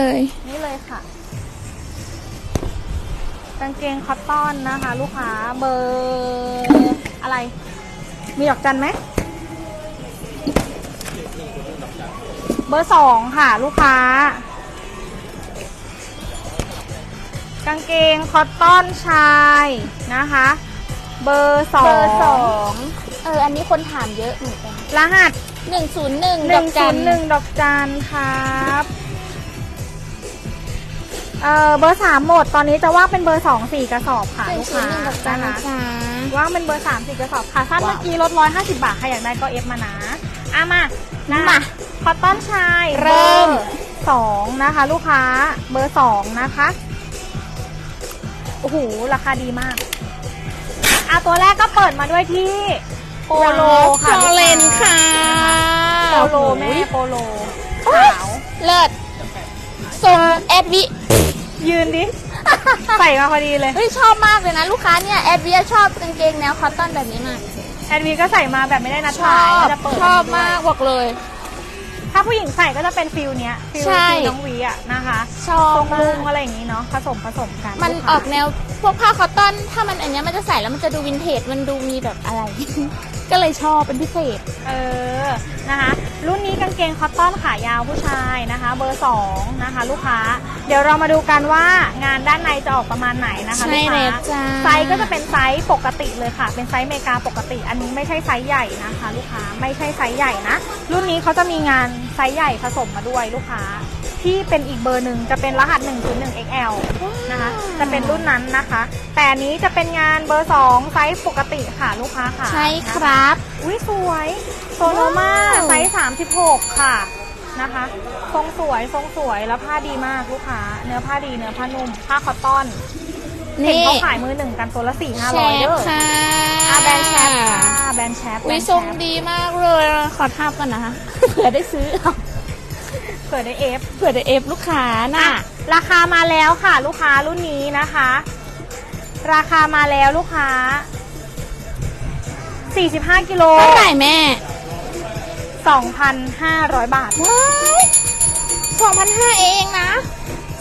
เลยนี่เลยค่ะ กางเกงคอตตอนนะคะ ลูกค้าเบอร์อะไร มีดอกจันไหม เบอร์สองค่ะ ลูกค้า กางเกงคอตตอนชายนะคะ เบอร์สอเบองร์สองเออ อันนี้คนถามเยอะเหมือนกันรหัสหนึ่งศูนย์หนึ่งหดนึ่องกจัศูนนย์หนึ่งดอกจันครับ เอ่อเบอร์สามหมดตอนนี้จะว่างเป็นเบอร์สองสี่กระสอบค่ะหนึ่ลูงกศูนค้าย์หนึ่งดอกจันนะนะคะจ๊ะว่างเป็นเบอร์สามสี่กระสอบค่ะสั้นว้าวเมื่อกี้ลดร้อยห้าสิบาทใครอยากได้ก็เอฟมานะอะมานะมาคอตตอนชายเริ่มบอสองนะคะ ลูกค้าเบอร์สองนะคะโอ้โหราคาดีมากอะตัวแรกก็เปิดมาด้วยที่โปโลค่ะฟลอเรนค่ะโปโลแม่โปโลโอ้ยขาวเลิศทรงแอดวิ ยืนดิ ใส่มาพอดีเลย เฮ้ยชอบมากเลยนะลูกค้าเนี่ยแอดวิชอบกางเกงแนวคอตตอนแบบนี้มากแอดวีก็ใส่มาแบบไม่ได้นัดชหมาอยบจะเปิดชอบด้วยมากบอกเลย ถ้าผู้หญิงใส่ก็จะเป็นฟิลเนี้ยฟิลใช่ ฟิลน้องวีอะนะคะชอทบรงมาลุงกอะไรอย่างนี้เนาะผสมผสมกันมันลูค้าออกแนวพวกผ้าคอตตอนถ้ามันอันเนี้ยมันจะใส่แล้วมันจะดูวินเทจมันดูมีแบบอะไร ก็เลยชอบเป็นพิเศษ เออนะคะรุ่นนี้กาง เกงคอตตอนขายาวผู้ชายนะคะ เบอร์สองนะคะ ลูกค้า เดี๋ยวเรามาดูกันว่างานด้านในจะออกประมาณไหนนะคะใช่ลูกค้าแล้วจ้าไซส์ก็จะเป็นไซส์ปกติเลยค่ะ เป็นไซส์อเมริกาปกติ อันนี้ไม่ใช่ไซส์ใหญ่นะคะ ลูกค้าไม่ใช่ไซส์ใหญ่นะ รุ่นนี้เขาจะมีงานไซส์ใหญ่ผสมมาด้วยลูกค้า ที่เป็นอีกเบอร์หนึ่งจะเป็นรหัส 101 XL นะคะ จะเป็นรุ่นนั้นนะคะ แต่อันนี้จะเป็นงานเบอร์2ไซส์ปกติค่ะลูกค้าค่ะ ใช่ครับ อุ้ยสวย โซโลมาว้าวไซส์ 36 ค่ะนะคะ ทรงสวยทรงสวยแล้วผ้าดีมากลูกค้า เนื้อผ้าดีเนื้อผ้านุ่ม ผ้าคอตตอนเห็นนี่เขาขายมือหนึ่งกันตัวละสี่ห้าแชร้อยปเด้อค่ะอะแบรนด์แชปค่ะแบรนด์แชปวิแบรนด์ทรงแชปดีมากเลย ขอทับกันนะคะเผื่อได้ซื้อเอาเผื่อได้เอฟเผื่อได้เอฟลูกค้าน่ะอะราคามาแล้วค่ะ ลูกค้ารุ่นนี้นะคะ ราคามาแล้วลูกค้า45กิโลเท่าไหร่แม่ 2,500 บาท ว้ายสองพันห้าเองนะ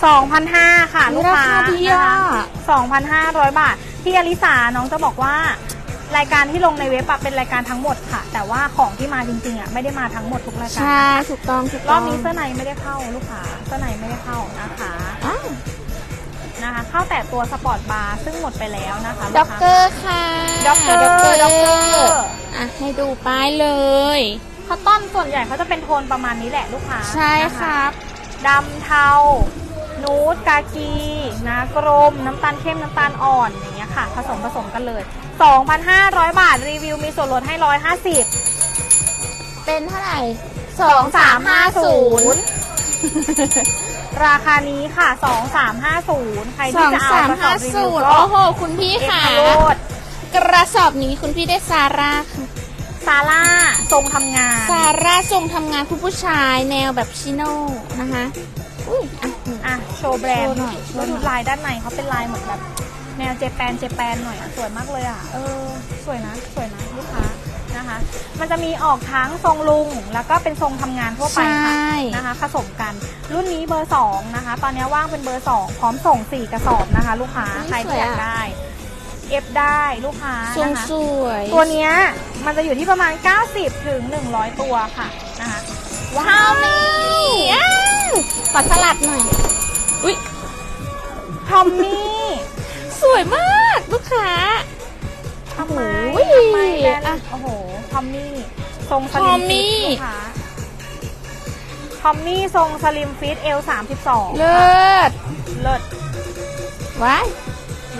2,500 ค่ะ ลูกค้าราคาดีอะ นะคะ2,500 บาท พี่อลิสาน้องจะบอกว่า รายการที่ลงในเว็บอะเป็นรายการทั้งหมดค่ะ แต่ว่าของที่มาจริงๆอะไม่ได้มาทั้งหมดทุกรายการ ใช่ ถูกต้อง ถูกรต้ออบงนี้เสื้อในไม่ได้เข้าลูกค้าเสื้อในไม่ได้เข้านะคะอ้าวนะคะ เข้าแต่ตัวสปอร์ตบาร์ซึ่งหมดไปแล้วนะคะด็อกเกอร์ค่ะด็อกเกอร์ด็อกเกอร์ อะ ให้ดูป้ายเลย คอตตอนส่วนใหญ่เขาจะเป็นโทนประมาณนี้แหละลูกค้าใช่นะะครับดำเทา นูดกากีนะกรม น้ำตาลเข้มน้ำตาลอ่อนอย่างเงี้ยค่ะ ผสมผสมกันเลย 2,500 บาทรีวิวมีส่วนลดให้ 150 เป็นเท่าไหร่ 2350 ราคานี้ค่ะ 2350 ใครสที่องจะเอาสามกระสอห้าบรีวิศูวนย์ก็โอ้โห คุณพี่เอ็กค่ะซ์โรดกระสอบนี้คุณพี่ได้ซาร่าค่ะ ซาร่าทรงทำงาน ซาร่าทรงทำงานคุณผู้ชายแนวแบบชิโน่นะคะอุ้ยอะอะ โชว์แบรนด์โชว์หน่อยโชว์หน่อยดูลายด้านในเขาเป็นลายเหมือนแบบแนวเจแปนเจแปนหน่อยอะสวยมากเลยอะ เออ สวยนะ สวยนะลูกค้านะคะ มันจะมีออกทั้งทรงลุง แล้วก็เป็นทรงทำงานทั่วไปค่ะใช่นะคะผสมกันรุ่นนี้เบอร์ 2 นะคะ ตอนนี้ว่างเป็นเบอร์ 2 พร้อมส่ง 4 กระสอบนะคะ ลูกค้าใครที่อยากได้เอฟได้ ลูกค้าทรงนะคะ สวยตัวเนี้ยมันจะอยู่ที่ประมาณ 90 ถึง 100 ตัวค่ะนะคะว้าข้าววนี่อ้าวขอสลัดหน่อย อุ้ยทอมมี่สวยมากลูกค้า ทำไมโอ้ยทำไมแบรนด์อะโอ้โหทอมมี่ทรงสทลิอมมมี่ ฟิตลูกค้าทอมมี่ทรงสลิมฟิตเอล32เลิศเลิศว้าย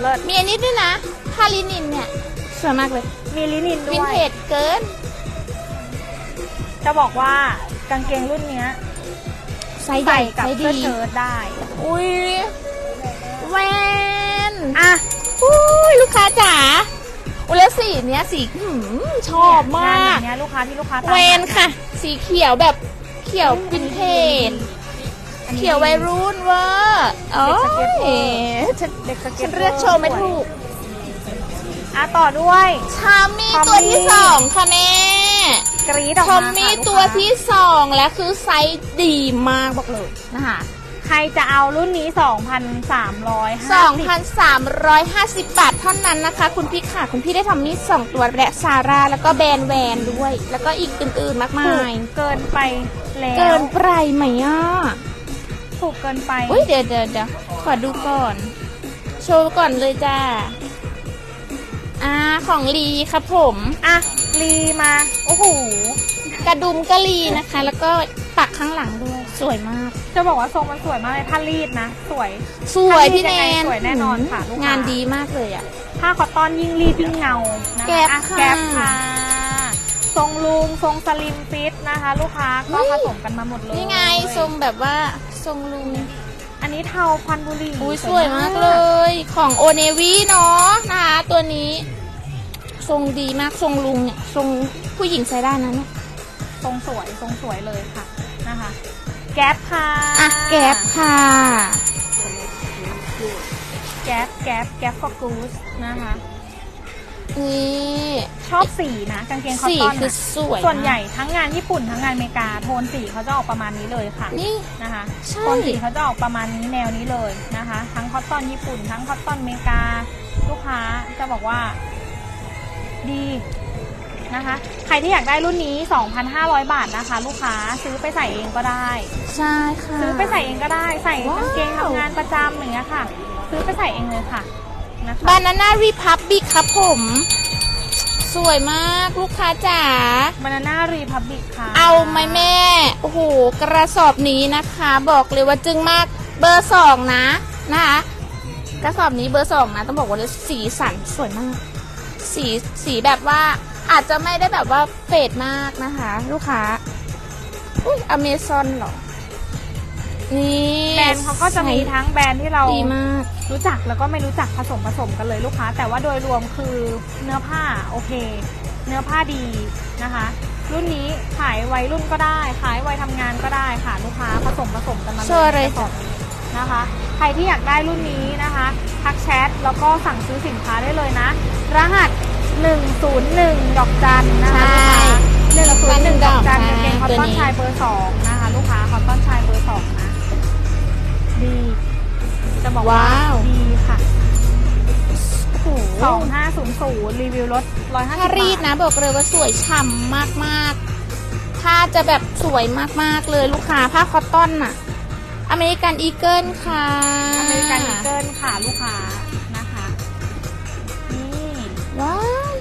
เลิศมีอันนี้ด้วยนะผ้าลินินเนี่ยสวยมากเลย มีลินินด้วินวยเทจเกิน จะบอกว่ากางเกงรุ่นเนี้ยไซส์ใหญ่ใส่กับไซส์เสื้อดีเชิ้ตได้ อุ้ยแวนอะ อุ้ยลูกค้าจ๋าอุ้ยแล้วสีเนี้ยสีหืมชอบมางานอกย่างเงี้ยลูกค้าที่ลูกค้าตามเวนหาค่ะ สีเขียวแบบเขียววินเทจอันนี้ เขียววัยรุ่นเวอร์โอ้ยฉันเด็กสเก็ฉัตนเรียกโชว์ไม่ถูก อะต่อด้วยชามี่ทอมมี่ตัวที่สองค่ะแม่กรีดออกทมาอมมี่ค่ะลูกค้าตัวที่สองและคือไซส์ดีมากบอกเลยนะคะขใครจะเอารุ่นนี้ 2,350 2,350 บาทเท่านั้นนะคะ คุณพี่ค่ะ คุณพี่ได้ทำมีดสองตัวและซาร่าแล้วก็แบรนด์แวนด้วย แล้วก็อีกอื่นๆมากถูมากยเกินไปแล้วเกินไปไหมอะถูกเกินไป อุ้ยเดี๋ยวเดี๋ยวเดี๋ยวขอดูก่อน โชว์ก่อนเลยจ้า อ่าของลีครับผมอะรีมา โอ้โห กระดุมกะลีนะคะ แล้วก็ปักข้างหลังด้วย สวยมาก จะบอกว่าทรงมันสวยมากเลยถ้ารีดนะ สวย สวยพี่ยัแนงไงนสวยแน่นอนค่ะลูกค้างงานดีมากเลยอะ ผ้าคอตตอนยิ่งรีดยิ่งเงานะแก๊ปอะค่ะแก๊ปค่ะทรงลุงทรงสลิมฟิตนะคะ ลูกค้าก็นี่ผสมกันมาหมดเลย นี่ไงทรงแบบว่าทรงลุงอั นนี้เทาควันบุหรี่อุ้ยสวยมากเลย ของโอเนวีเนาะนะคะตัวนี้ ทรงดีมากทรงลุงเนี่ยทรงผู้หญิงใส่ได้นะเนี่ยทรงสวยทรงสวยเลยค่ะนะคะ แก๊ปค่ะอะแก๊ปค่ะ แก๊ปแก๊ปแก๊ปฟอร์กูสนะคะ นี่ ชอบสีนะกางเกงคอตสีตอนคือนะสวยส่วนใหญ่มากทั้งงานญี่ปุ่นทั้งงานอเมริกา โทนสีเขาจะออกประมาณนี้เลยค่ะนี่ นะคะใช่ โทนสีเขาจะออกประมาณนี้แนวนี้เลยนะคะ ทั้งคอตตอนญี่ปุ่น ทั้งคอตตอนอเมริกา ลูกค้าจะบอกว่า ดีนะคะ ใครที่อยากได้รุ่นนี้ 2,500 บาทนะคะ ลูกค้าซื้อไปใส่เองก็ได้ ใช่ค่ะ ซื้อไปใส่เองก็ได้ใส่ว้าว กางเกงทำงานประจำอย่างเงี้ยค่ะ ซื้อไปใส่เองเลยค่ะนะคะ บานาน่ารีพับ บิกครับผม สวยมากลูกค้าจ๋า บานาน่ารีพับบิกค่ะเอาไหมแม่ โอ้โห กระสอบนี้นะคะ บอกเลยว่าจึงมาก เบอร์สองนะ นะคะ กระสอบนี้เบอร์สองนะ ต้องบอกว่าสีสันสวยมาก สีสีแบบว่าอาจจะไม่ได้แบบว่าเฟดมากนะคะ ลูกค้า อุ้ยอเมซอนหรอ นี่ แบรนด์เขาก็จะมีทั้งแบรนด์ที่เราดีมากรู้จักแล้วก็ไม่รู้จักผสมผสมกันเลยลูกค้า แต่ว่าโดยรวมคือเนื้อผ้าโอเค เนื้อผ้าดีนะคะ รุ่นนี้ขายวัยรุ่นก็ได้ ขายวัยทำงานก็ได้ค่ะลูกค้าผสมผสมกันมาเชิญเลยในกระสอบนี้นะคะ ใครที่อยากได้รุ่นนี้นะคะทักแชทแล้วก็สั่งซื้อสินค้าได้เลยนะ รหัส 101 ดอกจันนะคะใช่หนึ่งศูนย์หนึ่งดอกจันใช่กางเกงคอตตัวตอนนี้ชายเบอร์สองนะคะ ลูกค้าคอตตอนชายเบอร์สองนะดี จะบอกว่าว้าว ดีค่ะ โอ้โหสองห้าศูนย์ศูนย์รีวิวรถร้อยห้าสิถ้าบรีดบาทนะบอกเลยว่าสวยฉ่ำมากๆถ้าจะแบบสวยมากๆเลยลูกค้าผ้าคอตตอนน่ะอเมริกันอีเกิลค่ะอเมริกันอีเกิลค่ะลูกค้านะคะ นี่ว้าว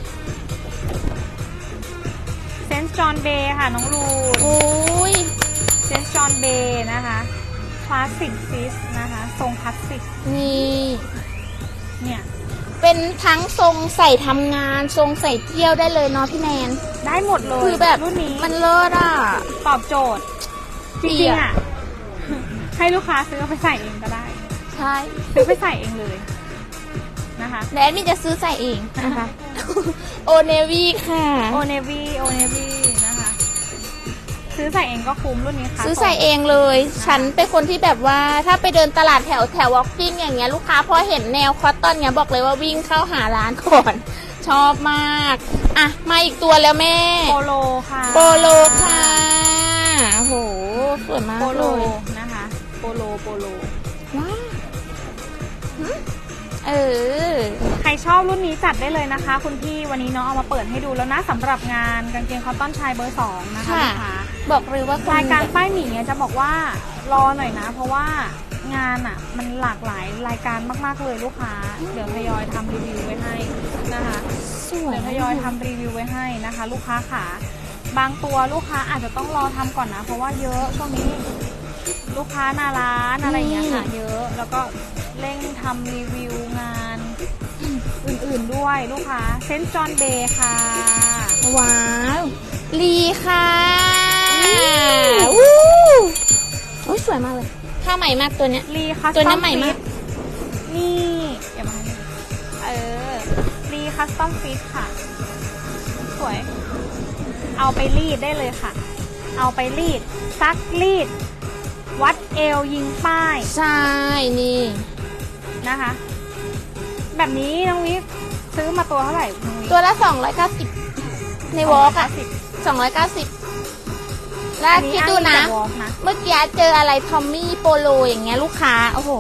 เซนส์จอห์นเบย์ค่ะ น้องลูน โอ้ย เซนส์จอห์นเบย์นะคะค ลาสสิกฟิสนะคะ ทรงคลาสสิกนี่เนี่ยเป็นทั้งทรงใส่ทำงาน ทรงใส่เที่ยวได้เลยเนาะพี่แมน ได้หมดเลยคือแบบรุ่นนี้มันเลิศอะ ตอบโจทย์จดีริงอะๆอะ ให้ลูกค้าซื้อเอาไปใส่เองก็ได้ ใช่ซื้อไปใส่เองเลยนะคะแดนมีจะซื้อใส่เองนะคะ โอเนวีค่ะ โอเนวีโอเนวีนะคะ ซื้อใส่เองก็คุ้มรุ่นนี้ค่ะซื้อใส่เองเลย ฉันเป็นคนที่แบบว่าถ้าไปเดินตลาดแถวแถววอล์กกิ้งอย่างเงี้ยลูกค้าพอเห็นแนวคอตตอนเนี้ยบอกเลยว่าวิ่งเข้าหาร้านก่อน ชอบมาก อะ มาอีกตัวแล้วแม่ โปโลค่ะโปโลค่ะโอ้โหสวยมากโปโลเลยนะคะ โปโลโปโลว้าวหึเออ ใครชอบรุ่นนี้จัดได้เลยนะคะ คุณพี่วันนี้น้องเอามาเปิดให้ดูแล้วนะสำหรับงานกางเกงคอตตอนชายเบอร์สองนะคะค่ะ ลูกค้า บอกเลยว่าคนรายการแบบป้ายหมีเนี่ยจะบอกว่ารอหน่อยนะ เพราะว่างานอะมันหลากหลายรายการมาก ๆเลยลูกค้า เดี๋ยวทยอยทำรีวิวไว้ให้นะคะสวยเดี๋ยวทยอยทำรีวิวไว้ให้นะคะ ลูกค้าขาบางตัวลูกค้าอาจจะต้องรอทำก่อนนะ เพราะว่าเยอะช่วงนี้ลูกค้าหน้าร้านอะไรอย่างเงี้ยค่ะเยอะแล้วก็เร่งทำรีวิวงานอื่นๆด้วยลูกค้าเซนจอนเบย์ค่ะว้าวลีค่ะอืม วู้โอ้ยสวยมากเลยผ้าใหม่มากตัวเนี้ย รีคัสตัวตอนี้มใหม่ฟิมากตนี่เดี๋ยวมาให้ดูเออ รีคัสตอมฟิตค่ะ สวย เอาไปรีดได้เลยค่ะ เอาไปรีด ซักรีด วัดเอวยิงป้ายใช่นี่ นะคะ แบบนี้น้องวิกซื้อมาตัวเท่าไหร่น้องวิกตัวละ290ในวอล์กอะสิบ290 แล้วอันนี้คิดดูนะ อ้างอิงจาก Walk นะ เมื่อกี้เจออะไรทอมมี่โปโลอย่างเงี้ยลูกค้า โอ้โห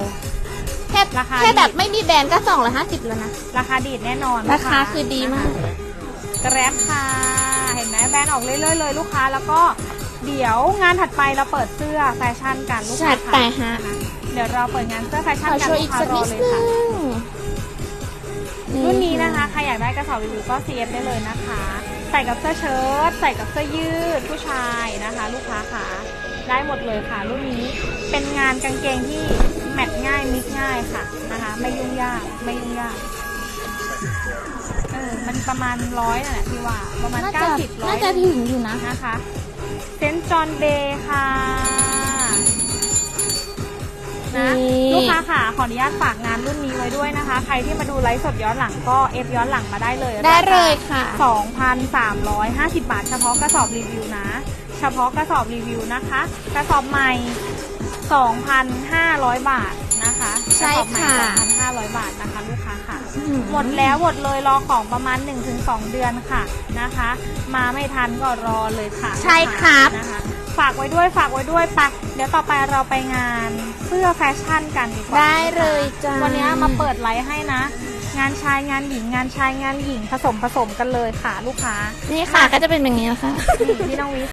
แค่ราคา แค่แบบไม่มีแบรนด์ก็สองร้อยห้าสิบแล้วนะ ราคาดีดแน่นอนราคาคือดีมาก แกร็บค่ะ เห็นไหมแบรนด์ออกเรื่อยๆเลยลูกค้าแล้วก็เดี๋ยวงานถัดไปเราเปิดเสื้อแฟชั่นกันลูกจัค้าดไปค่ะฮะ เดี๋ยวเราเปิดงานเสื้อแฟขชั่นอกันโชว์ลูอีกกค้าสักรอนิดเลยนึค่ะ งรุ่นนี้นะคะ ใครอยากได้กระสอบรีวิวก็ CF ได้เลยนะคะ ใส่กับเสื้อเชิ้ตใส่กับเสื้อยืดผู้ชายนะคะ ลูกค้าค่ะได้หมดเลยค่ะรุ่นนี้เป็นงานกางเกงที่แมทง่ายมิกง่ายค่ะนะคะ ไม่ยุ่งยากไม่ยุ่งยากเออมันประมาณร้อยนั่นแหละพี่ว่าประมาณน่าเก้าจะสิบร้อน่ายจะถึงอยู่นะนะคะเซนจอนเบย์ค่ะนะ ออนุญาตฝากงานรุ่นนี้ไว้ด้วยนะคะ ใครที่มาดูไลฟ์สดย้อนหลังก็เอฟย้อนหลังมาได้เลยได้เลยค่ะ 2,350 บาท เฉพาะกระสอบรีวิวนะ เฉพาะกระสอบรีวิวนะคะ กระสอบใหม่ 2,500 บาทนะคะใช่กระสอบใหม่ค่ะ2,500 บาทนะคะลูกค้าค่ะอืหมดแล้วหมดเลยรอของประมาณ 1-2 เดือนค่ะนะคะ มาไม่ทันก็รอเลยค่ะ ใช่ครับนะคะ ฝากไว้ด้วยฝากไว้ด้วยไปเดี๋ยวต่อไปเราไปงานเสื้อแฟชั่นกันดีกว่าได้เลยจ้าวันนี้มาเปิดไลฟ์ให้นะ งานชายงานหญิงงานชายงานหญิงผสมผสมกันเลยค่ะลูกค้า นี่ค่ะก็จะเป็นแบบนี้นะคะ นี่พี่น้องวิ